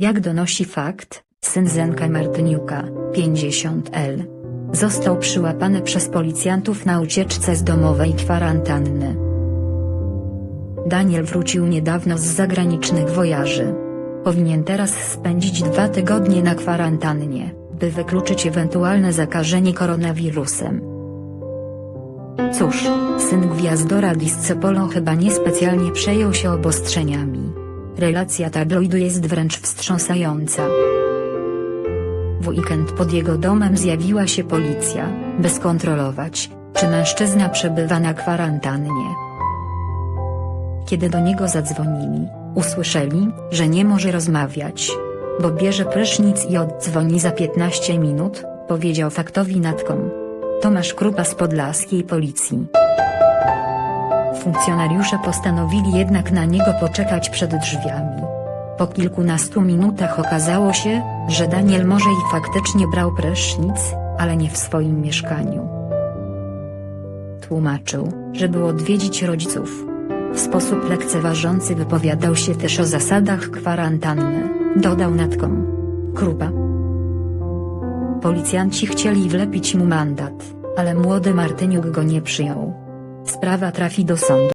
Jak donosi fakt, syn Zenka Martyniuka, 50L, został przyłapany przez policjantów na ucieczce z domowej kwarantanny. Daniel wrócił niedawno z zagranicznych wojaży. Powinien teraz spędzić dwa tygodnie na kwarantannie, by wykluczyć ewentualne zakażenie koronawirusem. Cóż, syn gwiazdora Disco Polo chyba niespecjalnie przejął się obostrzeniami. Relacja tabloidu jest wręcz wstrząsająca. W weekend pod jego domem zjawiła się policja, by skontrolować, czy mężczyzna przebywa na kwarantannie. Kiedy do niego zadzwonili, usłyszeli, że nie może rozmawiać. Bo bierze prysznic i oddzwoni za 15 minut, powiedział faktowi natkom. Tomasz Krupa z podlaskiej policji. Funkcjonariusze postanowili jednak na niego poczekać przed drzwiami. Po kilkunastu minutach okazało się, że Daniel może i faktycznie brał prysznic, ale nie w swoim mieszkaniu. Tłumaczył, że był odwiedzić rodziców. W sposób lekceważący wypowiadał się też o zasadach kwarantanny, dodał natkom. Krupa. Policjanci chcieli wlepić mu mandat, ale młody Martyniuk go nie przyjął. Sprawa trafi do sądu.